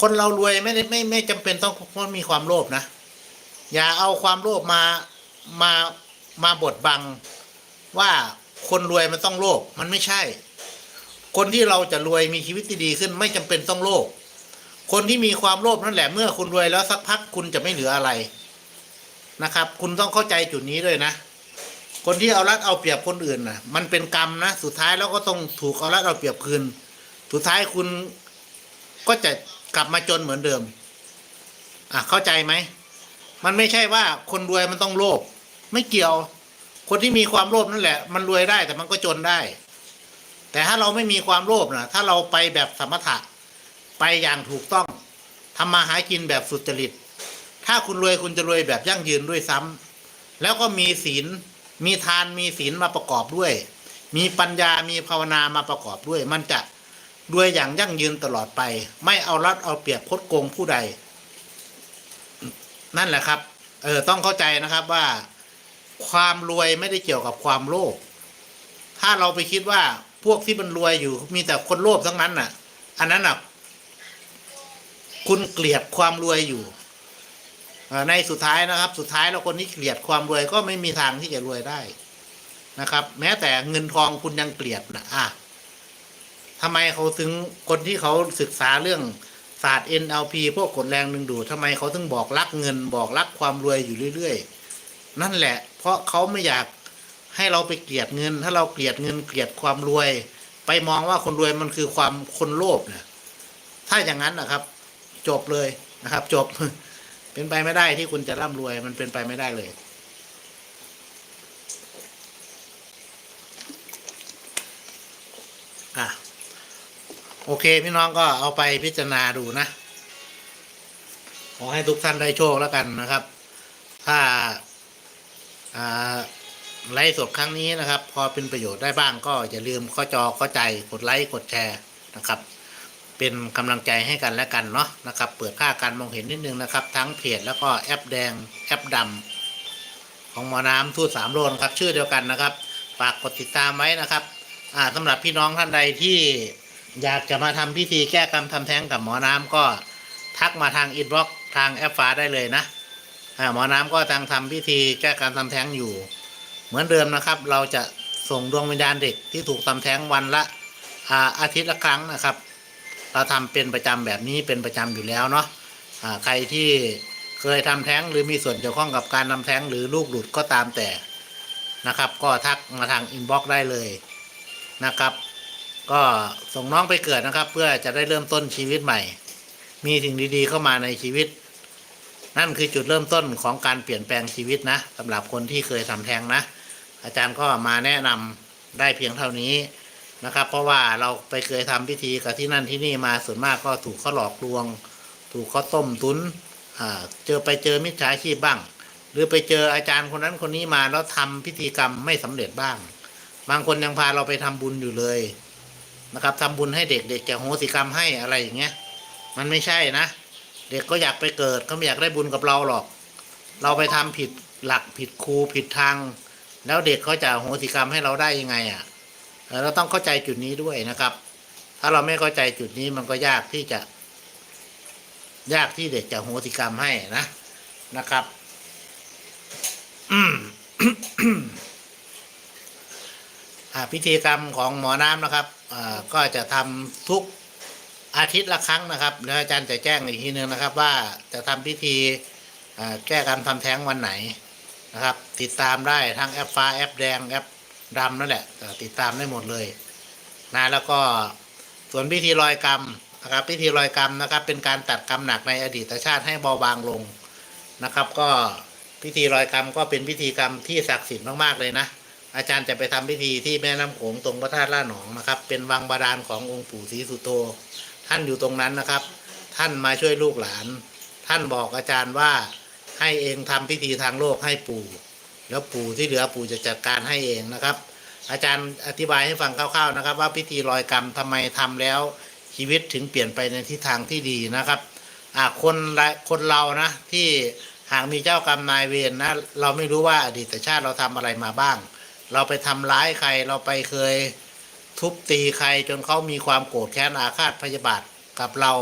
คนเรารวยไม่ได้ไม่ไม่จำเป็นต้องเพราะมีความโลภนะ อย่าเอาความโลภมามามาบดบัง ว่าคนรวยมันต้องโลภมันไม่ใช่ คนที่เราจะรวยมีชีวิตที่ดีขึ้น ไม่จำเป็นต้องโลภคนที่มีความโลภนั่นแหละเมื่อคุณรวยแล้วสักพักคุณจะไม่เหลืออะไรนะครับ คุณต้องเข้าใจจุดนี้ด้วยนะ คนที่เอารัดเอาเปรียบคนอื่นนะมันเป็นกรรมนะสุดท้ายแล้วก็ต้องถูกเอารัดเอาเปรียบคืน สุดท้ายคุณก็จะ กลับมาจนเหมือนเดิม อะเข้าใจไหม มันไม่ใช่ว่าคนรวยมันต้องโลภไม่เกี่ยว คนที่มีความโลภนั่นแหละ มันรวยได้แต่มันก็จนได้ แต่ถ้าเราไม่มีความโลภนะถ้าเราไปแบบสมถะ ไปอย่างถูกต้องทำมาหากินแบบสุจริต ถ้าคุณรวยคุณจะรวยแบบยั่งยืนด้วยซ้ำแล้วก็มีศีล มีทานมีศีลมาประกอบด้วย มีปัญญามีภาวนามาประกอบด้วย มันจะ รวยอย่างยั่งยืนตลอดไป ไม่เอารัดเอาเปรียบคดโกงผู้ใด นั่นแหละครับ เออต้องเข้าใจนะครับว่า ความรวยไม่ได้เกี่ยวกับความโลภถ้าเราไปคิดว่าพวกที่มันรวยอยู่มีแต่คนโลภทั้งนั้นน่ะ อันนั้นน่ะ คุณเกลียดความรวยอยู่ในสุดท้ายนะครับ สุดท้ายแล้วคนที่เกลียดความรวยก็ไม่มีทางที่จะรวยได้นะครับ แม้แต่เงินทองคุณยังเกลียดนะอะ ทำไมเขาถึงคนที่เขาศึกษาเรื่องศาสตร์ NLP พวกกฎแรงดึงดูดทำไมเขาถึงบอกรักเงินบอกรักความรวยอยู่เรื่อยๆ นั่นแหละ เพราะเขาไม่อยากให้เราไปเกลียดเงิน ถ้าเราเกลียดเงินเกลียดความรวย ไปมองว่าคนรวยมันคือความคนโลภเนี่ยถ้าอย่างนั้นนะครับ จบเลยนะครับ จบ เป็นไปไม่ได้ที่คุณจะร่ำรวยมันเป็นไปไม่ได้เลยอะ โอเค พี่น้องก็เอาไปพิจารณาดูนะ ขอให้ทุกท่านได้โชคแล้วกันนะครับ ถ้าไลฟ์สดครั้งนี้นะครับ พอเป็นประโยชน์ได้บ้างก็อย่าลืมข้อจอข้อใจกดไลค์กดแชร์นะครับ เป็นกำลังใจให้กันและกันเนาะนะครับ เปิดค่าการมองเห็นนิดนึงนะครับ ทั้งเพจแล้วก็แอปแดงแอปดำของหมอน้ำทูตสามโลนครับ ชื่อเดียวกันนะครับฝากกดติดตามไว้นะครับ อ่าสำหรับพี่น้องท่านใดที่ อยากจะมาทำพิธีแก้กรรมทำแท้งกับหมอน้ำก็ทักมาทางอินบ็อกทางแอปฟ้าได้เลยนะหมอน้ำก็ทางทำพิธีแก้กรรมทำแท้งอยู่ เหมือนเดิมนะครับ เราจะส่งดวงวิญญาณเด็กที่ถูกทำแท้งวันละอาอาทิตย์ละครั้งนะครับ เราทำเป็นประจำแบบนี้เป็นประจำอยู่แล้วเนาะอ่าใครที่เคยทำแท้งหรือมีส่วนเกี่ยวข้องกับการทำแท้งหรือลูกหลุดก็ตามแต่นะครับ ก็ทักมาทางอินบ็อกซ์ได้เลยนะครับ ก็ส่งน้องไปเกิดนะครับ เพื่อจะได้เริ่มต้นชีวิตใหม่ มีสิ่งดีๆเข้ามาในชีวิต นั่นคือจุดเริ่มต้นของการเปลี่ยนแปลงชีวิตนะสำหรับคนที่เคยทำแท้งนะ อาจารย์ก็มาแนะนำได้เพียงเท่านี้นะครับ เพราะว่าเราไปเคยทำพิธีกับที่นั่นที่นี่มาส่วนมากก็ถูกเขาหลอกลวง ถูกเขาต้มตุนอ่าเจอไปเจอมิจฉาชีพบ้าง หรือไปเจออาจารย์คนนั้นคนนี้มาแล้วทำพิธีกรรมไม่สำเร็จบ้าง บางคนยังพาเราไปทำบุญอยู่เลย นะครับทำบุญให้เด็กเด็กจะโหสิกรรมให้อะไรอย่างเงี้ย มันไม่ใช่นะ เด็กก็อยากไปเกิดเขาไม่อยากได้บุญกับเราหรอก เราไปทำผิดหลักผิดครูผิดทาง แล้วเด็กเขาจะโหสิกรรมให้เราได้ยังไงอะเราต้องเข้าใจจุดนี้ด้วยนะครับ ถ้าเราไม่เข้าใจจุดนี้มันก็ยากที่จะ ยากที่เด็กจะโหสิกรรมให้นะนะครับ อืม พิธีกรรมของหมอน้ำนะครับก็จะทำทุกอาทิตย์ละครั้งนะครับแล้วอาจารย์จะแจ้งอีกทีนึงนะครับ ว่าจะทำพิธีแก้กรรมทำแท้งวันไหนนะครับ ติดตามได้ทั้งแอปฟ้าแอปแดงแอปดำนั่นแหละติดตามได้หมดเลยนะแล้วก็ส่วนพิธีลอยกรรมนะครับ พิธีลอยกรรมนะครับ เป็นการตัดกรรมหนักในอดีตชาติให้เบาบางลงนะครับ ก็พิธีลอยกรรมก็เป็นพิธีกรรมที่ศักดิ์สิทธิ์มากๆเลยนะ อาจารย์จะไปทำพิธีที่แม่น้ำโขงตรงพระธาตุล่าหนองนะครับ เป็นวังบาดาลขององค์ปู่ศรีสุโธท่านอยู่ตรงนั้นนะครับ ท่านมาช่วยลูกหลาน ท่านบอกอาจารย์ว่าให้เองทำพิธีทางโลกให้ปู่ แล้วปู่ที่เหลือปู่จะจัดการให้เองนะครับ อาจารย์อธิบายให้ฟังคร่าวๆนะครับ ว่าพิธีลอยกรรมทำไมทำแล้วชีวิตถึงเปลี่ยนไปในทิศทางที่ดีนะครับอ่าคนคนเรานะที่หากมีเจ้ากรรมนายเวรนะเราไม่รู้ว่าอดีตชาติเราทำอะไรมาบ้าง เราไปทำร้ายใครเราไปเคยทุบตีใครจนเขามีความโกรธแค้นอาฆาตพยาบาทกับเรา